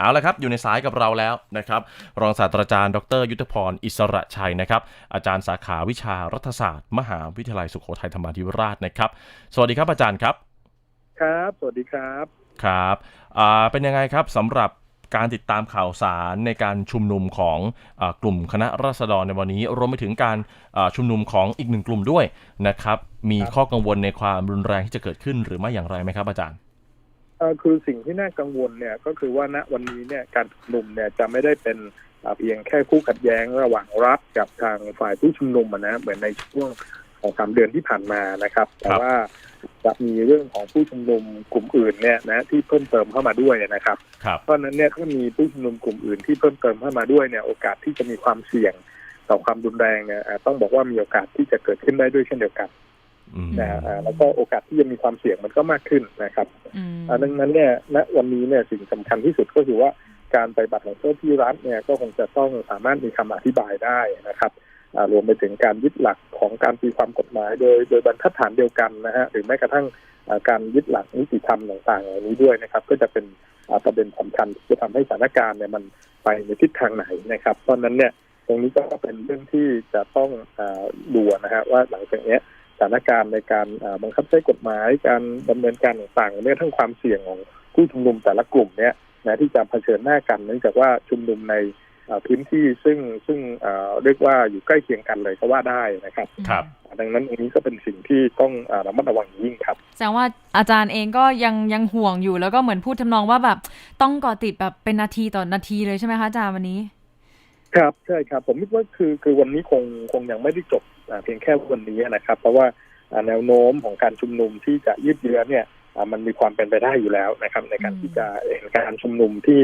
เอาละครับอยู่ในสายกับเราแล้วนะครับรองศาสตราจารย์ ดร ยุทธพรอิสระชัยนะครับอาจารย์สาขาวิชารัฐศาสตร์ มหาวิทยาลัยสุโขทัยธรรมาธิราชนะครับ สวัสดีครับอาจารย์ครับ ครับ สวัสดีครับครับอ่าเป็นยังไงครับสำหรับการติดตามข่าวสารในการชุมนุมของอากลุ่มคณะราษฎรในวันนี้ รวมไปถึงการอ่าชุมนุมของอีกหนึ่งกลุ่มด้วยนะครับ มีครับข้อกังวลในความรุนแรงที่จะเกิดขึ้นหรือไม่อย่างไรไหมครับอาจารย์เอ่อ คือสิ่งที่น่ากังวลเนี่ยก็คือว่าณวันนี้เนี่ยการชุมนุมเนี่ยจะไม่ได้เป็นอ่าเพียงแค่คู่ขัดแย้งระหว่างรัฐกับทางฝ่ายผู้ชุมนุมอะนะเหมือนในช่วงของสามเดือนที่ผ่านมานะครับ แต่ว่าจะมีเรื่องของผู้ชุมนุมกลุ่มอื่นเนี่ยนะที่เพิ่มเติมเข้ามาด้วยนะครับครับเพราะฉะนั้นเนี่ยถ้ามีผู้ชุมนุมกลุ่มอื่นที่เพิ่มเติมเข้ามาด้วยเนี่ยโอกาสที่จะมีความเสี่ยงต่อความรุนแรงเนี่ยอ่าต้องบอกว่ามีโอกาสที่จะเกิดขึ้นได้ด้วยเช่นเดียวกันอืม นะฮะอ่าแล้วก็โอกาสที่จะมีความเสี่ยงมันก็มากขึ้นนะครับอืมอ่าดังนั้นเนี่ยณวันนี้เนี่ยสิ่งสำคัญที่สุดก็คือว่าการปฏิบัติของเจ้าที่รัฐเนี่ยก็คงจะต้องสามารถมีคำอธิบายได้นะครับอ่ารวมไปถึงการยึดหลักของการตีความกฎหมาย โดยโดยบรรทัดฐานเดียวกันนะฮะหรือแม้กระทั่งอ่าการยึดหลักนิติธรรมต่างๆเหล่านี้ด้วยนะครับ ก็จะเป็นอ่าประเด็นสำคัญที่จะทำให้สถานการณ์เนี่ยมันไปในทิศทางไหนนะครับเพราะฉะนั้นเนี่ยตรงนี้ก็เป็นเรื่องที่จะต้องอาดูนะฮะว่าหลังจากเนี้ยส ถานการณ์ในการอ่าบังคับใช้กฎหมายการดำเนินการต่างๆเนี่ยทั้งความเสี่ยงของผู้ชุมนุมแต่ละกลุ่มเนี่ยนะที่จะเผชิญหน้ากันเนื่องจากว่าชุมนุมในอ่าพื้นที่ซึ่งซึ่งอ่าเรียกว่าอยู่ใกล้เคียงกันเลยก็ว่าได้นะครับครับดังนั้นตรงนี้ก็เป็นสิ่งที่ต้องอ่าระมัดระวังอย่างยิ่งครับแสดงว่าอาจารย์เองก็ยังยังห่วงอยู่แล้วก็เหมือนพูดทำนองว่าแบบต้องเกาะติดแบบเป็นนาทีต่อนาทีเลยใช่ไหมคะอาจารย์วันนี้ ครับใช่ครับ ผมคิดว่าคือคือวันนี้คงคงยังไม่ได้จบอ่า เพียงแค่วันนี้นะครับ เพราะว่าแนวโน้มของการชุมนุมที่จะยืดเยื้อเนี่ยมันมีความเป็นไปได้อยู่แล้วนะครับ ในการที่จะเห็นการชุมนุมที่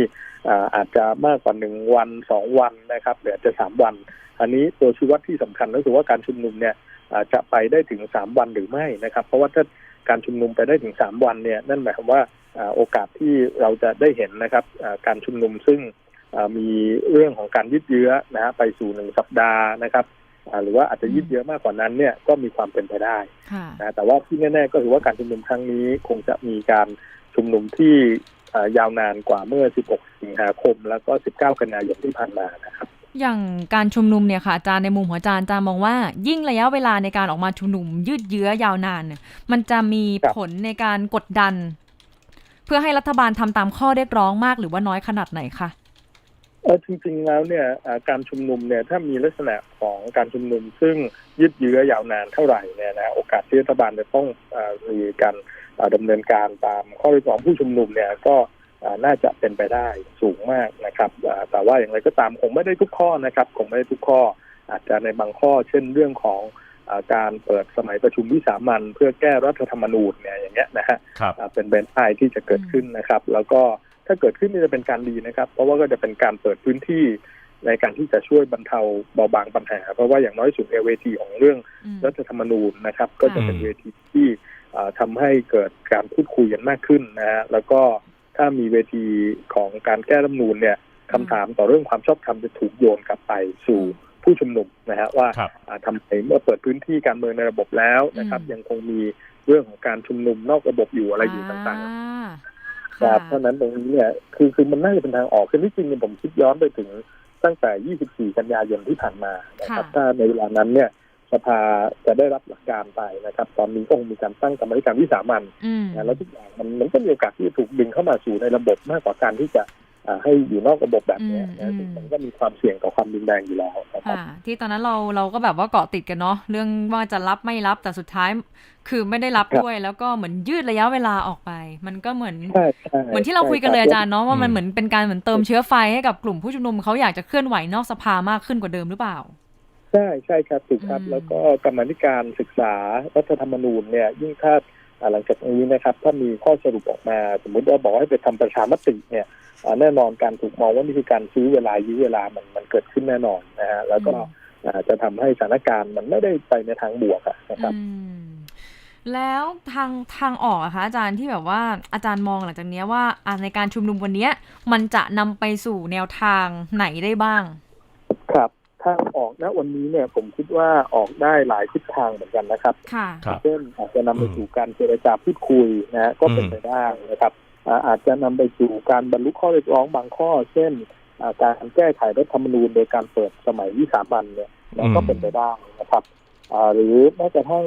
อาจจะมากกว่าหนึ่งวันสองวันนะครับหรืออาจจะสามวัน อันนี้ตัวชี้วัดที่สำคัญก็คือว่าการชุมนุมเนี่ยจะไปได้ถึงสามวันหรือไม่นะครับ เพราะว่าถ้าการชุมนุมไปได้ถึงสามวันเนี่ยนั่นหมายความว่าโอกาสที่เราจะได้เห็นนะครับการชุมนุมซึ่งมีเรื่องของการยืดเยื้อนะฮะไปสู่หนึ่งสัปดาห์นะครับ หรือว่าอาจจะยืดเยื้อมากกว่านั้นเนี่ยก็มีความเป็นไปได้ค่ะนะแต่ว่าที่แน่ๆก็คือว่าการชุมนุมครั้งนี้คงจะมีการชุมนุมที่อ่ายาวนานกว่าเมื่อ 16 สิงหาคม แล้วก็ 19 กันยายนที่ผ่านมานะครับอย่างการชุมนุมเนี่ยค่ะอาจารย์ในมุมของอาจารย์อาจารย์มองว่า ยิ่งระยะเวลาในการออกมาชุมนุม ยืดเยื้อยาวนานเนี่ยมันจะมีครับผลในการกดดัน เพื่อให้รัฐบาลทำตามข้อเรียกร้องมากหรือว่าน้อยขนาดไหนคะ เออจริงๆแล้วเนี่ยอ่าการชุมนุมเนี่ยถ้ามีลักษณะของการชุมนุม ซึ่งยืดเยื้อยาวนานเท่าไหร่เนี่ยนะโอกาสที่รัฐบาลจะต้องอามีการอ่าดำเนินการตามข้อเรียกร้องผู้ชุมนุมเนี่ยก็อ่าน่าจะเป็นไปได้สูงมากนะครับอ่าแต่ว่าอย่างไรก็ตามคงไม่ได้ทุกข้อนะครับคงไม่ได้ทุกข้อ อาจจะในบางข้อ เช่นเรื่องของอาการเปิดสมัยประชุมวิสามันเพื่อแก้รัฐธรรมนูญเนี่ยอย่างเงี้ยนะฮะครับอ่าเป็นเบนไอที่จะเกิดขึ้นนะครับ แล้วก็ ถ้าเกิดขึ้นนี่จะเป็นการดีนะครับ เพราะว่าก็จะเป็นการเปิดพื้นที่ในการที่จะช่วยบรรเทาเบาบางปัญหา เพราะว่าอย่างน้อยสุดเอเวทีของเรื่องอืมรัฐธรรมนูญนะครับ ก็จะเป็นอืมเวทีที่อ่าทำให้เกิดการพูดคุยกันมากขึ้นนะฮะแล้วก็ถ้ามีเวทีของการแก้รัฐธรรมนูญเนี่ยคำถามต่อเรื่องความชอบธรรมจะถูกโยนกลับไปสู่ผู้ชุมนุมนะฮะว่าครับอ่าทำไมเมื่อเปิดพื้นที่การเมืองในระบบแล้วนะครับอืมยังคงมีเรื่องของการชุมนุมนอกระบบอยู่อะไรอยู่ต่างๆๆ ครับเพราะฉะนั้นตรงนี้เนี่ยคือคือมันน่าจะเป็นทางออกคือที่จริงเนี่ยผมคิดย้อนไปถึงตั้งแต่ 24 กันยายนที่ผ่านมานะครับค่ะถ้าในเวลานั้นเนี่ยสภาจะได้รับหลักการไปนะครับ ตอนนี้ก็คงมีการตั้งกรรมาธิการวิสามันอืมนะแล้วทุกอย่างมันมันก็มีโอกาสที่จะถูกดึงเข้ามาสู่ในระบบมากกว่าการที่จะอ่า ให้อยู่นอกระบบแบบเนี้ยนะซึ่งมันก็มีความเสี่ยงต่อความรุนแรงอยู่แล้วนะครับค่ะที่ตอนนั้นเราเราก็แบบว่าเกาะติดกันเนาะเรื่องว่าจะรับไม่รับแต่สุดท้าย คือไม่ได้รับครับด้วย แล้วก็เหมือนยืดระยะเวลาออกไป มันก็เหมือนใช่ใช่เหมือนที่เราคุยกันเลยอาจารย์เนาะว่ามันอืมเหมือนเป็นการเหมือนเติมเชื้อไฟให้กับกลุ่มผู้ชุมนุมเขาอยากจะเคลื่อนไหวนอกสภามากขึ้นกว่าเดิมหรือเปล่าใช่ใช่ครับถูกครับอืมแล้วก็กรรมาธิการศึกษารัฐธรรมนูญเนี่ยยิ่งถ้าอ่า หลังจากนี้นะครับถ้ามีข้อสรุปออกมา สมมุติว่าบอกให้ไปทำประชามติเนี่ยอ่าแน่นอนการถูกมองว่านี่คือการซื้อเวลายื้อเวลามันมันเกิดขึ้นแน่นอนนะฮะแล้วก็อ่าจะทำให้สถานการณ์มันไม่ได้ไปในทางบวกอะนะครับอืมแล้วทางทางออกอะคะอาจารย์ที่แบบว่าอาจารย์มองหลังจากเนี้ยว่าอะในการชุมนุมวันเนี้ยมันจะนำไปสู่แนวทางไหนได้บ้างครับ ทางออกนะวันนี้เนี่ยผมคิดว่าออกได้หลายทิศทางเหมือนกันนะครับค่ะครับเช่นอาจจะนำไปสู่การเจรจาพูดคุยนะฮะก็เป็นอืมไปได้นะครับอ่าอาจจะนำไปสู่การบรรลุข้อเรียกร้องบางข้อ เช่นอ่าการแก้ไขรัฐธรรมนูญโดยการเปิดสมัยวิสามันเนี่ยนะก็เป็นไปได้นะครับอ่าหรือแม้กระทั่ง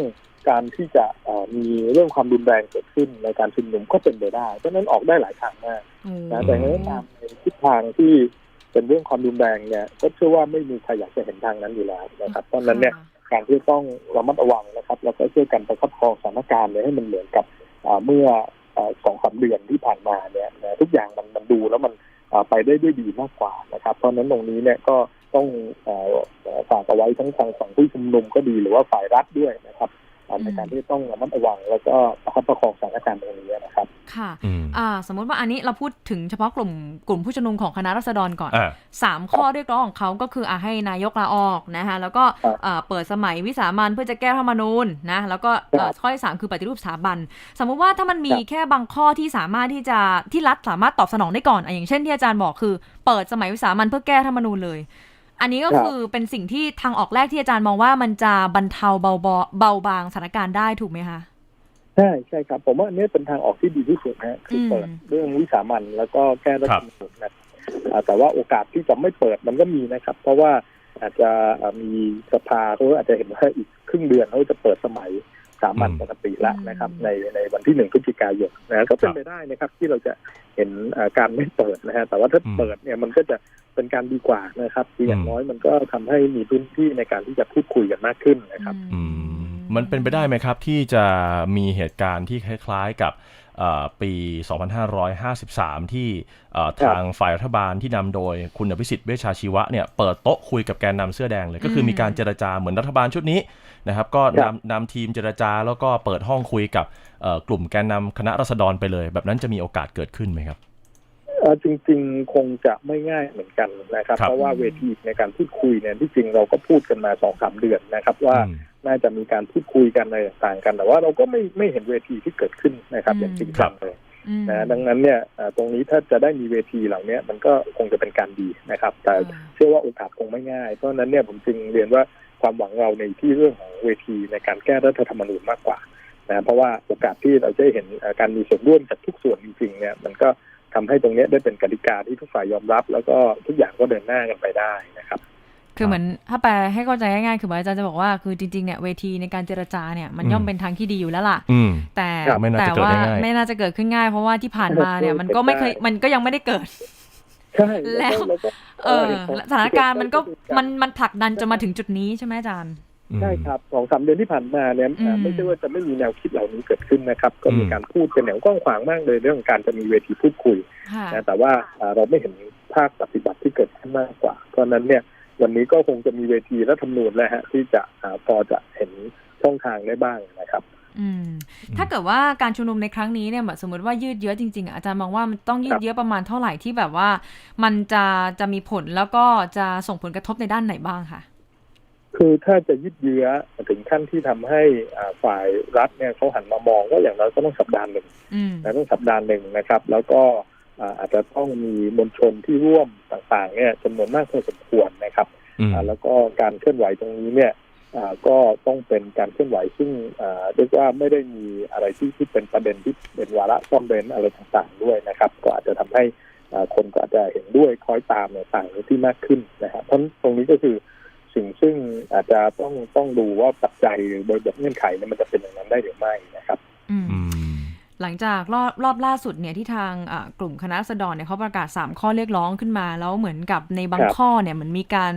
การที่จะอ่ามีเรื่องความรุนแรงเกิดขึ้นในการชุมนุมก็เป็นไปได้เพราะฉะนั้นออกได้หลายทางมากโอ้นะแต่ในตามในทิศทางที่ เป็นเรื่องความรุนแรงเนี่ยก็เชื่อว่าไม่มีใครอยากจะเห็นทางนั้นอยู่แล้วนะครับเพราะฉะนั้นเนี่ยค่ะการที่ต้องระมัดระวังนะครับ แล้วก็ช่วยกันประคับประคองสถานการณ์เนี่ยให้มันเหมือนกับอ่าเมื่ออ่าสองสามเดือนที่ผ่านมาเนี่ยนะทุกอย่างมันมันดูแล้วมันอ่าไปได้ด้วยดีมากกว่านะครับ เพราะฉะนั้นตรงนี้เนี่ยก็ต้องเอ่อเอ่อฝากเอาไว้ทั้งทางฝั่งผู้ชุมนุมก็ดีหรือว่าฝ่ายรัฐด้วยนะครับอ่า ในการที่ต้องระมัดระวัง แล้วก็ประคับประคองสถานการณ์ตรงนี้นะครับ ค่ะอืมอ่าสมมุติว่าอันนี้เราพูดถึงเฉพาะกลุ่มกลุ่มผู้ชุมนุมของคณะรัษฎรก่อนอ่าสามข้อเรียกร้องของเขาก็คืออะให้นายกลาออกนะคะแล้วก็ครับเอ่อเปิดสมัยวิสามันเพื่อจะแก้รัฐธรรมนูญนะแล้วก็เอ่อครับข้อที่สามคือปฏิรูปสถาบัน สมมุติว่าถ้ามันมีครับแค่บางข้อที่สามารถที่จะที่รัฐสามารถตอบสนองได้ก่อนอะอย่างเช่นที่อาจารย์บอกคือ เปิดสมัยวิสามันเพื่อแก้รัฐธรรมนูญเลย อันนี้ก็ครับคือเป็นสิ่งที่ทางออกแรกที่อาจารย์มองว่ามันจะบรรเทาเบาบาเบาบางสถานการณ์ได้ถูกไหมคะใช่ใช่ครับ ผมว่าอันนี้เป็นทางออกที่ดีที่สุดนะฮะคืออมเปิดเรื่องวิสามันแล้วก็แก้รัฐธรรมนูญนะอ่าแต่ว่าโอกาสที่จะไม่เปิดมันก็มีนะครับ เพราะว่าอาจจะอ่ามีสภาเขาอาจจะเห็นว่าอีกครึ่งเดือนเขาจะเปิดสมัยสามัญอืมปกติแล้วนะครับ ในในวันที่หนึ่งพฤศจิกายนนะก็เป็คนรับไปได้นะครับ ที่เราจะเห็นอ่าการไม่เปิดนะฮะแต่ว่าถ้าอืมเปิดเนี่ยมันก็จะ เป็นการดีกว่านะครับคืออย่างอืมน้อยมันก็ทำให้มีพื้นที่ในการที่จะพูดคุยกันมากขึ้นนะครับอืมมันเป็นไปได้ไหมครับ ที่จะมีเหตุการณ์ที่คล้ายๆกับเอ่อปี 2553 ที่เอ่อครับทางฝ่ายรัฐบาลที่นำโดยคุณอภิสิทธิ์เวชชาชีวะเนี่ยเปิดโต๊ะคุยกับแกนนำเสื้อแดงเลย ก็คือมีการเจรจาเหมือนรัฐบาลชุดนี้นะครับ ก็ครับนำนำทีมเจรจาแล้วก็เปิดห้องคุยกับเอ่อกลุ่มแกนนำคณะรัษฎรไปเลย แบบนั้นจะมีโอกาสเกิดขึ้นไหมครับเอ่อ จริง ๆ คงจะไม่ง่ายเหมือนกันนะครับครับ เพราะว่าเวทีในการพูดคุยเนี่ยที่จริงเราก็พูดกันมาสองสามเดือนนะครับ ว่าอืมน่าจะมีการพูดคุยกันอะไรต่างๆกัน แต่ว่าเราก็ไม่ไม่เห็นเวทีที่เกิดขึ้นนะครับอืมอย่างจริงจังเลยอืมนะดังนั้นเนี่ยเอ่อตรงนี้ถ้าจะได้มีเวทีเหล่านี้มันก็คงจะเป็นการดีนะครับ แต่อ่าเชื่อว่าโอกาสคงไม่ง่าย เพราะฉะนั้นเนี่ยผมจึงเรียนว่าความหวังเราในที่เรื่องของเวทีในการแก้รัฐธรรมนูญมากกว่านะเพราะว่าโอกาสที่เราจะได้เห็นเอ่อการมีส่วนร่วมจากทุกส่วนจริงๆเนี่ยมันก็ ทำให้ตรงเนี้ยได้เป็นกติกาที่ทุกฝ่ายยอมรับ แล้วก็ทุกอย่างก็เดินหน้ากันไปได้นะครับคือเหมือนถ้าแปลให้เข้าใจง่ายๆคือเหมือนอาจารย์จะบอกว่าคือจริงๆเนี่ยเวทีในการเจรจาเนี่ยมันย่อมอืมเป็นทางที่ดีอยู่แล้วล่ะอืมแต่ครับไม่น่าแต่จะเกิดว่าได้ง่ายไม่น่าจะเกิดขึ้นง่าย เพราะว่าที่ผ่านมาเนี่ยมันก็ไม่เคยมันก็ยังไม่ได้เกิดใช่แล้วแล้วก็เออสถานการณ์มันก็มันมันผลักดันจนมาถึงจุดนี้ใช่ไหมอาจารย์ ใช่ครับสองสามเดือนที่ผ่านมาเนี่ยอืมไม่ใช่ว่าจะไม่มีแนวคิดเหล่านี้เกิดขึ้นนะครับ ก็มีอืมการพูดกันอย่างกว้างขวางมากเลยเรื่องการจะมีเวทีพูดคุยค่ะนะแต่ว่าอ่าเราไม่เห็นภาคปฏิบัติที่เกิดขึ้นมากกว่า เพราะฉะนั้นเนี่ยวันนี้ก็คงจะมีเวทีรัฐธรรมนูญแล้วฮะที่จะอ่าพอจะเห็นช่องทางได้บ้างนะครับอืมถ้าเกิดว่าการชุมนุมในครั้งนี้เนี่ยแบบสมมติว่ายืดเยื้อจริงๆอะอาจารย์มองว่ามันต้องยืดเยื้อประมาณเท่าไหร่ที่แบบว่า มันจะจะมีผลแล้วก็จะส่งผลกระทบในด้านไหนบ้างคะ คือถ้าจะยืดเยื้อถึงขั้นที่ทำให้อ่าฝ่ายรัฐเนี่ยเขาหันมามองว่าอย่างน้อยก็ต้องสัปดาห์หนึ่งอืมนะต้องสัปดาห์หนึ่งนะครับ แล้วก็อ่าอาจจะต้องมีมวลชนที่ร่วมต่างๆเนี่ยจำนวนมากพอสมควรนะครับอืมอ่าแล้วก็การเคลื่อนไหวตรงนี้เนี่ยอ่าก็ต้องเป็นการเคลื่อนไหวซึ่งอ่าเรียกว่าไม่ได้มีอะไรที่ที่เป็นประเด็นที่เป็นวาระซ่อมเร้นอะไรต่างๆด้วยนะครับ ก็อาจจะทำให้อ่าคนก็อาจจะเห็นด้วยคล้อยตามในต่างๆที่มากขึ้นนะครับเพราะตรงนี้ก็คือ สิ่งซึ่งอาจจะต้องต้องดูว่าปัจจัยหรือโดยบทเงื่อนไขเนี่ยมันจะเป็นอย่างนั้นได้หรือไม่นะครับ อืมอืมหลังจากรอบรอบล่าสุดเนี่ยที่ทางอ่ากลุ่มคณะรัษฎรเนี่ยเขาประกาศ 3 ข้อเรียกร้องขึ้นมา แล้วเหมือนกับในบางครับข้อเนี่ยเหมือนมีการ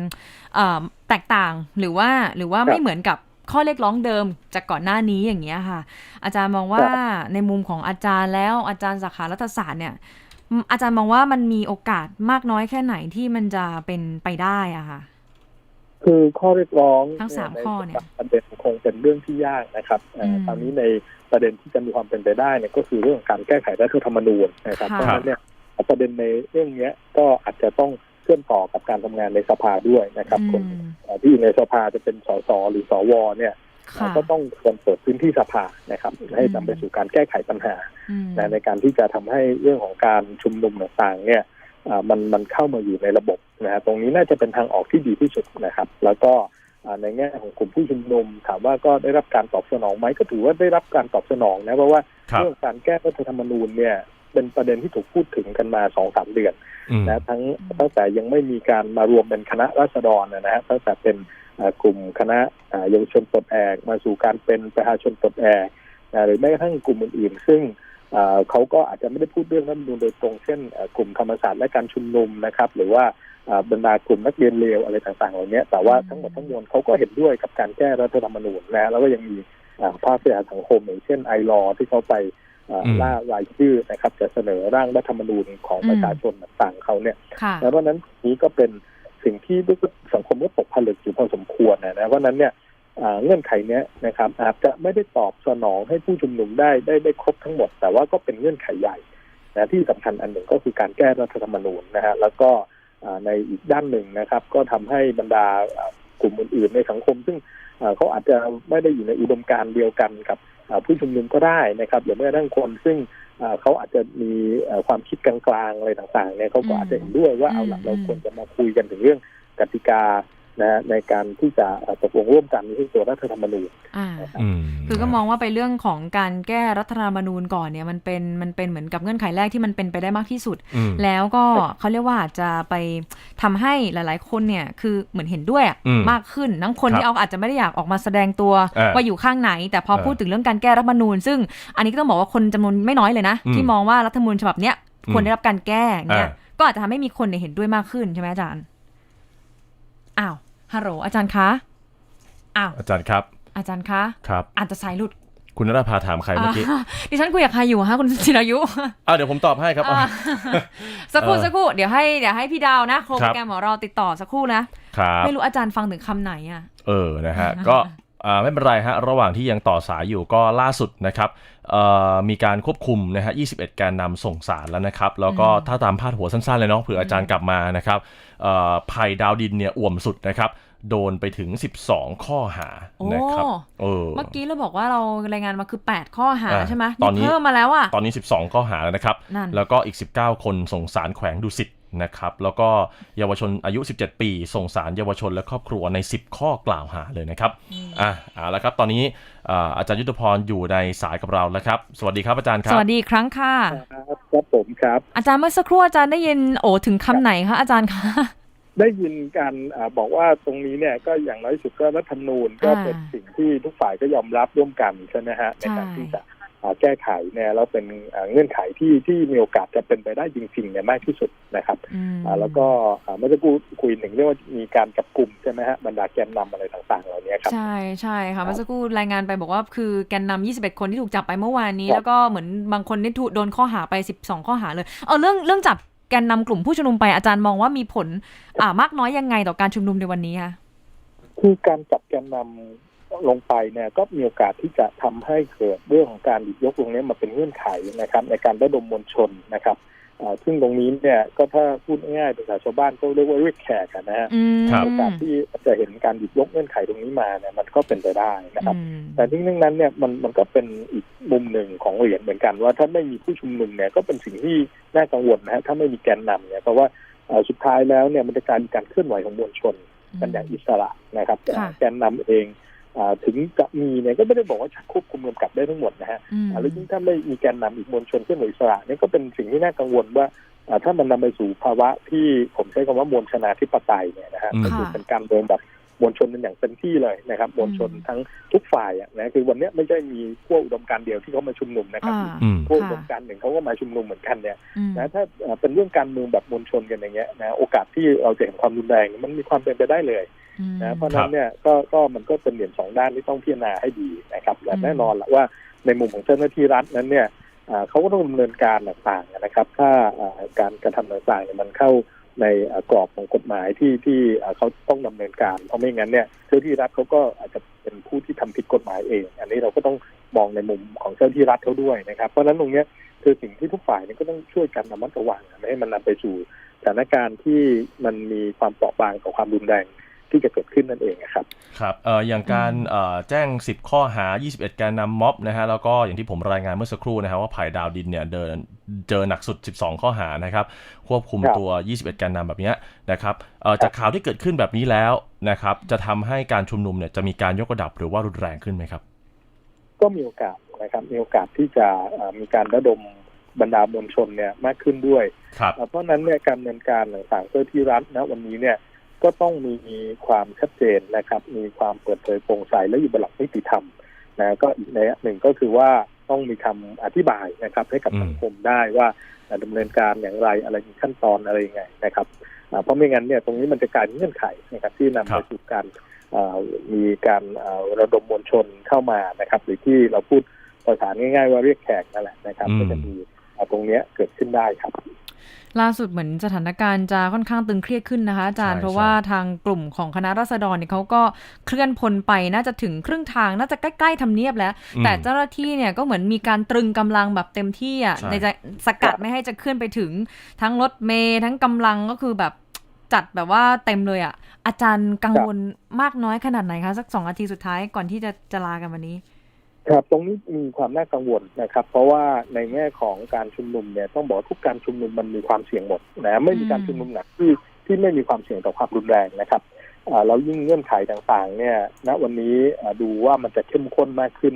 อ่าแตกต่างหรือว่าหรือว่าครับไม่เหมือนกับข้อเรียกร้องเดิมจากก่อนหน้านี้อย่างเงี้ยค่ะ อาจารย์มองว่าครับในมุมของอาจารย์แล้วอาจารย์สาขารัฐศาสตร์เนี่ยอืมอาจารย์มองว่ามันมีโอกาสมากน้อยแค่ไหนที่มันจะเป็นไปได้อะค่ะ คือข้อเรียกร้องทั้งสามในข้อเนี่ยประเด็นคงเป็นเรื่องที่ยากนะครับเอ่ออมตอนนี้ในประเด็นที่จะมีความเป็นไปได้เนี่ยก็คือเรื่องของการแก้ไขรัฐธรรมนูญนะครับค่ะเพราะฉะนั้นเนี่ยประเด็นในเรื่องเนี้ยก็อาจจะต้องเชื่อมต่อกับการทำงานในสภาด้วยนะครับอืมคนเอ่อที่อยู่ในสภาจะเป็นสสหรือสวเนี่ยค่ะก็ต้องควรเปิดพื้นที่สภานะครับ ให้นำไปสู่การแก้ไขปัญหาอืมนะในการที่จะทำให้เรื่องของการชุมนุมต่างๆเนี่ยอ่า มันมันเข้ามาอยู่ในระบบนะฮะตรงนี้น่าจะเป็นทางออกที่ดีที่สุดนะครับ แล้วก็อ่าในแง่ของกลุ่มผู้ชุมนุมถามว่าก็ได้รับการตอบสนองไหมก็ถือว่าได้รับการตอบสนองนะเพราะว่าครับเรื่องการแก้รัฐธรรมนูญเนี่ยเป็นประเด็นที่ถูกพูดถึงกันมาสองสามเดือนอืมนะทั้งตั้งแต่ยังไม่มีการมารวมเป็นคณะราษฎรนะนะฮะตั้งแต่เป็นเอ่อกลุ่มคณะเอ่อเยาวชนปลดแอกมาสู่การเป็นประชาชนปลดแอกนะหรือแม้กระทั่งกลุ่มอื่นๆซึ่ง เอ่อเขาก็อาจจะไม่ได้พูดเรื่องรัฐธรรมนูญโดยตรงเช่นเอ่อกลุ่มธรรมศาสตร์และการชุมนุมนะครับ หรือว่าเอ่อบรรดากลุ่มนักเรียนเลวอะไรต่างๆเหล่านี้แต่ว่าทั้งหมดทั้งมวลเขาก็เห็นด้วยกับการแก้รัฐธรรมนูญนะแล้วก็ยังมีเอ่อภาคประชาสังคมอย่างเช่นไอรอที่เขาไปเอ่ออมล่ารายชื่อนะครับจะเสนอร่างรัฐธรรมนูญของประชาชนต่างๆเขาเนี่ยค่ะแล้วเพราะฉะนั้นนี้ก็เป็นสิ่งที่สังคมก็ตกผลึกอยู่พอสมควรนะนะเพราะฉะนั้นเนี่ยอ่า เงื่อนไขเนี้ยนะครับ อาจจะไม่ได้ตอบสนองให้ผู้ชุมนุมได้ได้ได้ครบทั้งหมด แต่ว่าก็เป็นเงื่อนไขใหญ่นะที่สำคัญอันหนึ่งก็คือการแก้รัฐธรรมนูญนะฮะแล้วก็อ่าในอีกด้านหนึ่งนะครับ ก็ทำให้บรรดาอ่ากลุ่มอื่นๆในสังคม ซึ่งอ่าเขาอาจจะไม่ได้อยู่ในอุดมการณ์เดียวกันกับอ่าผู้ชุมนุมก็ได้นะครับอย่างเมื่อทั้งคนซึ่งอ่าเขาอาจจะมีเอ่อความคิดกลางๆอะไรต่างๆเนี่ยเขาก็อาจจะเห็นด้วยว่าเอาละอืมเราควรจะมาคุยกันถึงเรื่องกติกา นะฮะในการที่จะเอ่อตกลงร่วมกันในตัวรัฐธรรมนูญอ่าอืมคือก็มองว่าไปเรื่องของการแก้รัฐธรรมนูญก่อนเนี่ยมันเป็นมันเป็นเหมือนกับเงื่อนไขแรกที่มันเป็นไปได้มากที่สุดอืมแล้วก็เขาเรียกว่าอาจจะไปทำให้หลาย ๆ คนเนี่ยคือเหมือนเห็นด้วยอะอืมมากขึ้นทั้งคนครับที่เอาอาจจะไม่ได้อยากออกมาแสดงตัวเออว่าอยู่ข้างไหน แต่พอเออพูดถึงเรื่องการแก้รัฐธรรมนูญ ซึ่งอันนี้ก็ต้องบอกว่าคนจำนวนไม่น้อยเลยนะอืมที่มองว่ารัฐธรรมนูญฉบับเนี้ยอืมควรได้รับการแก้เนี่ยอ่าก็อาจจะทำให้มีคนเนี่ยเห็นด้วยมากขึ้นใช่ไหมอาจารย์ อ้าวฮัลโหลอาจารย์คะอ้าวอาจารย์ครับ อาจารย์คะครับอาจจะสายหลุดคุณนราภาถามใครเมื่อกี้อ่าดิฉันคุยกับใครอยู่ฮะคุณจิรายุอ่าเดี๋ยวผมตอบให้ครับอ่าสักครู่เออสักครู่เดี๋ยวให้เดี๋ยวให้พี่ดาวนะโครงครัโปบรแกรมของเราติดต่อสักครู่นะครับไม่รู้อาจารย์ฟังถึงคำไหนอะ เออนะฮะก็อ่า ไม่เป็นไรฮะระหว่างที่ยังต่อสายอยู่ก็ล่าสุดนะครับเอ่อมีการควบคุมนะฮะ 21 แกนนำส่งสารแล้วนะครับ แล้วก็อืมถ้าตามพาดหัวสั้นๆ เลยเนาะเผื่ออาจารย์กลับมานะครับเอ่อภัยดาวดินเนี่ยอ่วมสุดนะครับโดนไปถึง 12 ข้อหาโอ้นะครับเออเมื่อกี้เราบอกว่าเรารายงานมาคือ 8 ข้อหาอ่าใช่ไหมตอนนี้เพิ่มมาแล้วอะตอนนี้ 12 ข้อหาแล้วนะครับนั่นแล้วก็อีก 19 คนส่งสารแขวงดุสิต นะครับแล้วก็เยาวชนอายุ 17 ปี ส่งสารเยาวชนและครอบครัวใน 10 ข้อกล่าวหาเลยนะครับอะเอาละครับตอนนี้อ่าอาจารย์ยุทธพรอยู่ในสายกับเราแล้วครับ สวัสดีครับอาจารย์คสรับวัสดีอีกครั้งค่ะครับครับผมครับ อาจารย์เมื่อสักครู่อาจารย์ได้ยินโอ้ถึงคำไหนคะอาจารย์คะได้ยินการอาบอกว่าตรงนี้เนี่ยก็อย่างน้อยสุดก็รัฐธรรมนูญก็อ่าเป็นสิ่งที่ทุกฝ่ายก็ยอมรับร่วมกันใช่ไหมฮะในการใช่ที่จะอ่า แก้ไขเนี่ยแล้วเป็นอ่าเงื่อนไขที่ที่มีโอกาสจะเป็นไปได้จริงๆเนี่ยมากที่สุดนะครับอืมอ่าแล้วก็อ่าเมื่อสักครู่คุยถึงเรื่องว่ามีการจับกลุ่มใช่ไหมฮะบรรดาแกนนำอะไรต่างๆเหล่านี้ครับใช่ใช่ค่ะเมื่อสักครู่รายงานไปบอกว่าคือแกนนำ21 คนที่ถูกจับไปเมื่อวานนี้ครับแล้วก็เหมือนบางคนที่ถูกโดนข้อหาไป 12 ข้อหาเลยเออเรื่องเรื่องจับแกนนำกลุ่มผู้ชุมนุมไปอาจารย์มองว่ามีผลอ่ามากน้อยยังไงต่อการชุมนุมในวันนี้คะคือการจับแกนนำ ลงไปเนี่ยก็มีโอกาสที่จะทำให้เกิดเรื่องของการหยิบยกตรงนี้มาเป็นเงื่อนไขนะครับ ในการระดมมวลชนนะครับอ่าซึ่งตรงนี้เนี่ยก็ถ้าพูดง่ายๆภาษาชาวบ้านก็เรียกว่าเรียกแขกอะนะฮะอืมครับโอกาสที่จะเห็นการหยิบยกเงื่อนไขตรงนี้มาเนี่ยมันก็เป็นไปได้นะครับอืมแต่ทั้งนั้นเนี่ยมันมันก็เป็นอีกมุมหนึ่งของเหรียญเหมือนกันว่าถ้าไม่มีผู้ชุมนุมเนี่ยก็เป็นสิ่งที่น่ากังวลนะฮะถ้าไม่มีแกนนำเนี่ยเพราะว่าเอ่อสุดท้ายแล้วเนี่ยมันจะกลารการเคลื่อนไหวของมวลชนกันอย่างอิสระนะครับค่ะแกนนำเองอ่า ถึงจะมีเนี่ยก็ไม่ได้บอกว่าจะควบคุมกำกับได้ทั้งหมดนะฮะอืมอ่าแล้วยิ่งถ้าไม่มีแกนนำอีกมวลชนเคลื่อนไหวอิสระเนี่ยก็เป็นสิ่งที่น่ากังวลว่าอ่าถ้ามันนำไปสู่ภาวะที่ผมใช้คำว่ามวลชนาธิปไตยเนี่ยนะฮะอืมก็คือเป็นการเดินแบบมวลชนเป็นอย่างเต็มที่เลยนะครับมวลชนทั้งทุกฝ่ายอะนะคือวันเนี้ยไม่ใช่มีพวกอุดมการณ์เดียวที่เขามาชุมนุมนะครับอ่าอืมพวกอุดมการณ์หนึ่งเขาก็มาชุมนุมเหมือนกันเนี่ยอืมนะถ้าเอ่อเป็นเรื่องการเมืองแบบมวลชนกันอย่างเงี้ยนะโอกาสที่เราจะเห็นความรุนแรงมันมีความเป็นไปได้เลยอืม นะเพราะฉะนั้นเนี่ยก็ก็มันก็เป็นเหรียญสองด้านที่ต้องพิจารณาให้ดีนะครับและแน่นอนแหละว่าในมุมของเจ้าหน้าที่รัฐนั้นเนี่ยอ่าเขาก็ต้องดำเนินการต่างๆนะครับ ถ้าอ่าการกระทำต่างๆเนี่ยมันเข้าในอ่ากรอบของกฎหมายที่ที่อ่าเขาต้องดำเนินการ เพราะไม่งั้นเนี่ยเจ้าหน้าที่รัฐเขาก็อาจจะเป็นผู้ที่ทำผิดกฎหมายเอง อันนี้เราก็ต้องมองในมุมของเจ้าหน้าที่รัฐเขาด้วยนะครับ เพราะฉะนั้นตรงเนี้ยคือสิ่งที่ทุกฝ่ายเนี่ยก็ต้องช่วยกันระมัดระวังไม่ให้มันนำไปสู่สถานการณ์ที่มันมีความเปราะบางต่อความรุนแรง ที่จะเกิดขึ้นนั่นเองนะครับครับเอ่ออย่างการเอ่อแจ้ง 10 ข้อหา 21แกนนำม็อบนะฮะแล้วก็อย่างที่ผมรายงานเมื่อสักครู่นะฮะว่าภัยดาวดินเนี่ยเดินเจอหนักสุด 12 ข้อหานะครับควบคุมครับตัว 21แกนนำแบบเนี้ยนะครับเอ่อจากข่าวที่เกิดขึ้นแบบนี้แล้วนะครับจะทำให้การชุมนุมเนี่ยจะมีการยกระดับหรือว่ารุนแรงขึ้นไหมครับ ก็มีโอกาสนะครับมีโอกาสที่จะเอ่อมีการระดมบรรดามวลชนเนี่ยมากขึ้นด้วยครับเอ่อเพราะฉะนั้นเนี่ยการดำเนินการต่างๆเจ้าที่รัฐนะวันนี้เนี่ย ก็ต้องมีความชัดเจนนะครับ มีความเปิดเผยโปร่งใสและอยู่บนหลักนิติธรรมนะก็อีกในยหนึ่งก็คือว่าต้องมีคำอธิบายนะครับ ให้กับอืมสังคมได้ว่าเอ่อดำเนินการอย่างไรอะไรมีขั้นตอนอะไรยังไงนะครับอ่าเพราะไม่งั้นเนี่ยตรงนี้มันจะกลายเป็นเงื่อนไขนะครับที่นำไปสู่การเอ่อมีการเอ่อระดมมวลชนเข้ามานะครับ หรือที่เราพูดภาษาง่ายๆว่าเรียกแขกนั่นแหละนะครับก็จะมีเอ่อตรงเนี้ยเกิดขึ้นได้ครับ ล่าสุดเหมือนสถานการณ์จะค่อนข้างตึงเครียดขึ้นนะคะอาจารย์ใช่เพราะว่าทางกลุ่มของคณะราษฎรเนี่ยเขาก็เคลื่อนพลไปน่าจะถึงครึ่งทางน่าจะใกล้ๆทำเนียบแล้วอืมแต่เจ้าหน้าที่เนี่ยก็เหมือนมีการตรึงกำลังแบบเต็มที่อะใช่ในจะสกัดไม่ให้จะเคลื่อนไปถึงทั้งรถเมย์ทั้งกำลังก็คือแบบจัดแบบว่าเต็มเลยอะอาจารย์กังวลมากน้อยขนาดไหนคะสักสองนาทีสุดท้ายก่อนที่จะจะลากันวันนี้ ครับตรงนี้มีความน่ากังวลนะครับ เพราะว่าในแง่ของการชุมนุมเนี่ยต้องบอกว่าทุกการชุมนุมมันมีความเสี่ยงหมดนะไม่มีการชุมนุมไหนที่ที่ไม่มีความเสี่ยงต่อความรุนแรงนะครับอ่าเรายิ่งเงื่อนไขต่างๆ เนี่ยณวันนี้อ่าดูว่ามันจะเข้มข้นมากขึ้น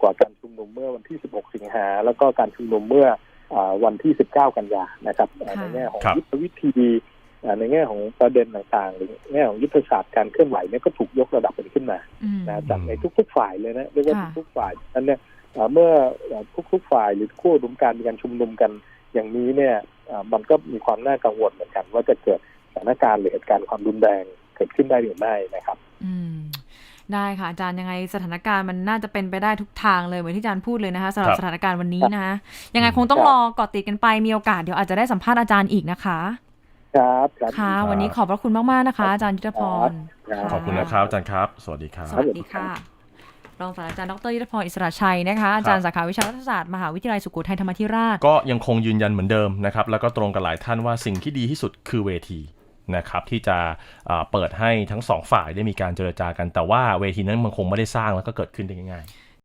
กว่าการชุมนุมเมื่อวันที่ 16 สิงหาแล้วก็การชุมนุมเมื่ออาวันที่ 19 กันยานะครับอ่าค่ะในแง่ของครับยุทธวิธีอ่า ในแง่ของประเด็นต่างๆหรือแง่ของยุทธศาสตร์การเคลื่อนไหวเนี่ยก็ถูกยกระดับเป็นขึ้นมาอืมนะจากในทุก ๆ ฝ่ายเลยนะเรียกว่าค่ะทุกๆฝ่ายนั้นเนี่ยเอ่อเมื่อเอ่อทุกๆฝ่ายหรือคู่อุดมการณ์มีการชุมนุมกันอย่างนี้เนี่ยเอ่อมันก็มีความน่ากังวลเหมือนกัน ว่าจะเกิดสถานการณ์หรือเหตุการณ์ความรุนแรงเกิดขึ้นได้หรือไม่นะครับ อืมได้ค่ะอาจารย์ยังไงสถานการณ์มันน่าจะเป็นไปได้ทุกทางเลยเหมือนที่อาจารย์พูดเลยนะคะสำหรับครับสถานการณ์วันนี้นะคะยังไงคงต้องครับรอเกาะติดกันไปมีโอกาสเดี๋ยวอาจจะได้สัมภาษณ์อาจารย์อีกนะคะ ครับครับ ค่ะครับวันนี้ขอบพระคุณมาก ๆ นะคะ อาจารย์ยุทธพรครับ ขอบคุณนะครับอาจารย์ครับ สวัสดีครับ สวัสดีค่ะรองศาสตราจารย์ดรยุทธพรอิสระชัยนะคะอาจารย์สาขาวิชารัฐศาสตร์มหาวิทยาลัยสุโขทัยธรรมาธิราช ก็ยังคงยืนยันเหมือนเดิมนะครับแล้วก็ตรงกับหลายท่านว่าสิ่งที่ดีที่สุดคือเวทีนะครับที่จะเอ่อเปิดให้ทั้งสองฝ่ายได้มีการเจรจากันแต่ว่าเวทีนั้นมันคงไม่ได้สร้างแล้วก็เกิดขึ้นได้ง่ายๆ